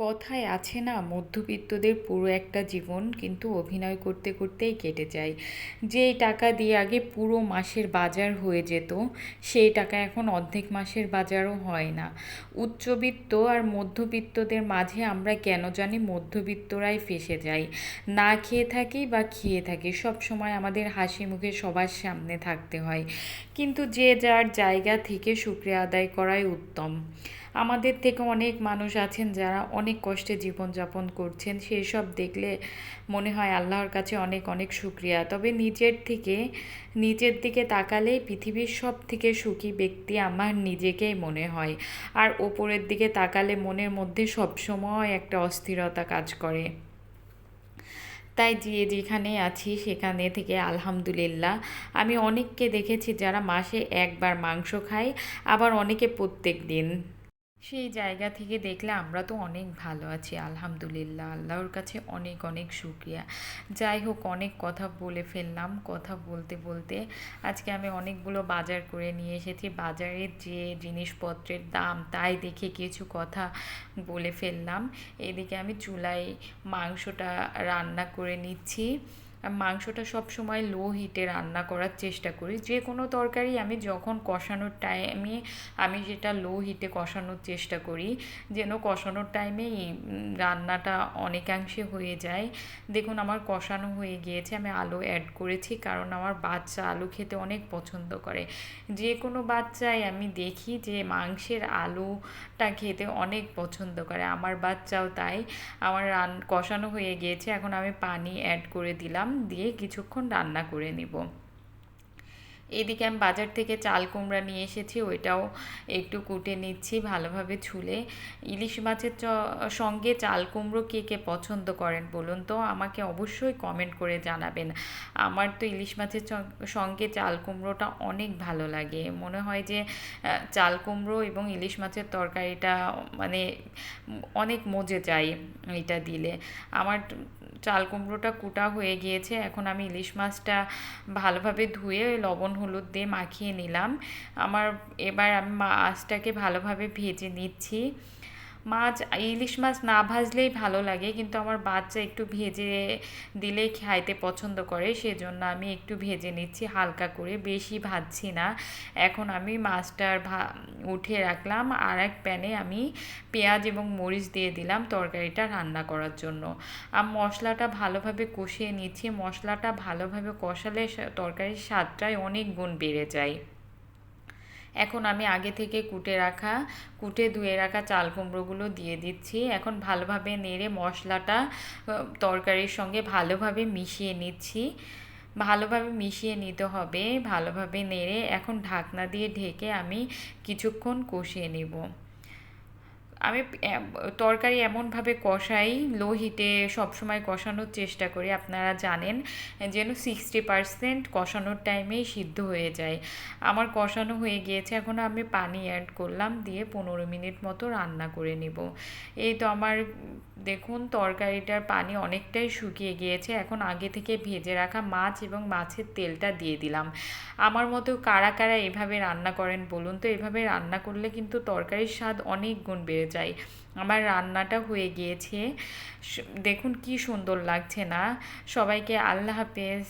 কথায় আছে না, মধ্যবিত্তদের পুরো একটা জীবন কিন্তু অভিনয় করতে করতেই কেটে যায়। যেই টাকা দিয়ে আগে পুরো মাসের বাজার হয়ে যেত, সেই টাকা এখন অর্ধেক মাসের বাজারও হয় না। উচ্চবিত্ত আর মধ্যবিত্তদের মাঝে আমরা কেন জানি মধ্যবিত্তরাই ফেসে যাই। না খেয়ে থাকি বা খেয়ে থাকি, সব সময় আমাদের হাসি মুখে সবার সামনে থাকতে হয়। কিন্তু যে যার জায়গা থেকে শুক্রিয়া আদায় করাই উত্তম। আমাদের থেকে অনেক মানুষ আছেন যারা অনেক কষ্টে জীবনযাপন করছেন। সেই সব দেখলে মনে হয় আল্লাহর কাছে অনেক অনেক শুক্রিয়া। তবে নিজের থেকে, নিজের দিকে তাকালে পৃথিবীর সব থেকে সুখী ব্যক্তি আমার নিজেকেই মনে হয়। আর ওপরের দিকে তাকালে মনের মধ্যে সবসময় একটা অস্থিরতা কাজ করে। তাই যে যেখানে আছি সেখানে থেকে আলহামদুলিল্লাহ। আমি অনেককে দেখেছি যারা মাসে একবার মাংস খায়, আবার অনেকে প্রত্যেক দিন। সেই জায়গা থেকে দেখলে আমরা তো অনেক ভালো আছি, আলহামদুলিল্লাহ। আল্লাহর কাছে অনেক অনেক শুক্রিয়া। যাই হোক, অনেক কথা বলে ফেললাম, কথা বলতে বলতে। আজকে আমি অনেকগুলো বাজার করে নিয়ে এসেছি। বাজারের যে জিনিসপত্রের দাম তাই দেখে কিছু কথা বলে ফেললাম। এদিকে আমি চুলায় মাংসটা রান্না করে নিচ্ছি। মাংসটা সব সময় লো হিটে রান্না করার চেষ্টা করি। যে কোনো তরকারি আমি যখন কষানোর টাইমে আমি সেটা লো হিটে কষানোর চেষ্টা করি, যেন কষানোর টাইমেই রান্নাটা অনেকাংশে হয়ে যায়। দেখুন, আমার কষানো হয়ে গিয়েছে, আমি আলু অ্যাড করেছি কারণ আমার বাচ্চা আলু খেতে অনেক পছন্দ করে। যে কোনো বাচ্চাই আমি দেখি যে মাংসের আলুটা খেতে অনেক পছন্দ করে। আমার বাচ্চাও তাই। আমার রান, কষানো হয়ে গিয়েছে, এখন আমি পানি অ্যাড করে দিলাম। দিয়ে কিছুক্ষণ রান্না করে নিব। এদিকে আমি বাজার থেকে চাল কুমড়া নিয়ে এসেছি, ওইটাও একটু কুটে নিচ্ছি ভালোভাবে ছুলে। ইলিশ মাছের সঙ্গে চাল কুমড়ো কে কে পছন্দ করেন বলুন তো? আমাকে অবশ্যই কমেন্ট করে জানাবেন। আমার তো ইলিশ মাছের সঙ্গে চাল কুমড়োটা অনেক ভালো লাগে। মনে হয় যে চাল কুমড়ো এবং ইলিশ মাছের তরকারিটা মানে অনেক মজে যায় এটা দিলে। আমার চাল কুমড়োটা কুটা হয়ে গিয়েছে, এখন আমি ইলিশ মাছটা ভালোভাবে ধুয়ে লবণ হলুদ দিয়ে মাখিয়ে নিলাম। আমার এবার আমি মাছটাকে ভালোভাবে ভেজে নিচ্ছি। মাছ, ইলিশ মাছ না ভাজলেই ভালো লাগে, কিন্তু আমার বাচ্চা একটু ভেজে দিলে খাইতে পছন্দ করে, সেজন্য আমি একটু ভেজে নিচ্ছি হালকা করে, বেশি ভাজছি না। এখন আমি মাছটার ভা, উঠে রাখলাম আর এক প্যানে আমি পেঁয়াজ এবং মরিচ দিয়ে দিলাম তরকারিটা রান্না করার জন্য। আর মশলাটা ভালোভাবে কষিয়ে নিচ্ছি, মশলাটা ভালোভাবে কষালে তরকারির স্বাদটাই অনেক গুণ বেড়ে যায়। এখন আমি আগে থেকে কুটে রাখা, কুটে ধুয়ে রাখা চাল কুমড়োগুলো দিয়ে দিচ্ছি। এখন ভালোভাবে নেড়ে মশলাটা তরকারির সঙ্গে ভালোভাবে মিশিয়ে নিচ্ছি। ভালোভাবে মিশিয়ে নিতে হবে, ভালোভাবে নেড়ে এখন ঢাকনা দিয়ে ঢেকে আমি কিছুক্ষণ কষিয়ে নেব। আমি তরকারি এমনভাবে কষাই লো হিটে সবসময় কষানোর চেষ্টা করি, আপনারা জানেন, যেন সিক্সটি পারসেন্ট কষানোর টাইমেই সিদ্ধ হয়ে যায়। আমার কষানো হয়ে গিয়েছে, এখন আমি পানি অ্যাড করলাম, দিয়ে পনেরো মিনিট মতো রান্না করে নেব। এই তো আমার, দেখুন, তরকারিটার পানি অনেকটাই শুকিয়ে গিয়েছে, এখন আগে থেকে ভেজে রাখা মাছ এবং মাছের তেলটা দিয়ে দিলাম। আমার মতো কারা কারা এভাবে রান্না করেন বলুন তো, এভাবে রান্না করলে কিন্তু তরকারির স্বাদ অনেক গুণ বেড়ে যায় আমার রান্নাটা হয়ে গিয়েছে। দেখুন কি সুন্দর লাগছে না? সবাইকে আল্লাহ হাফেজ।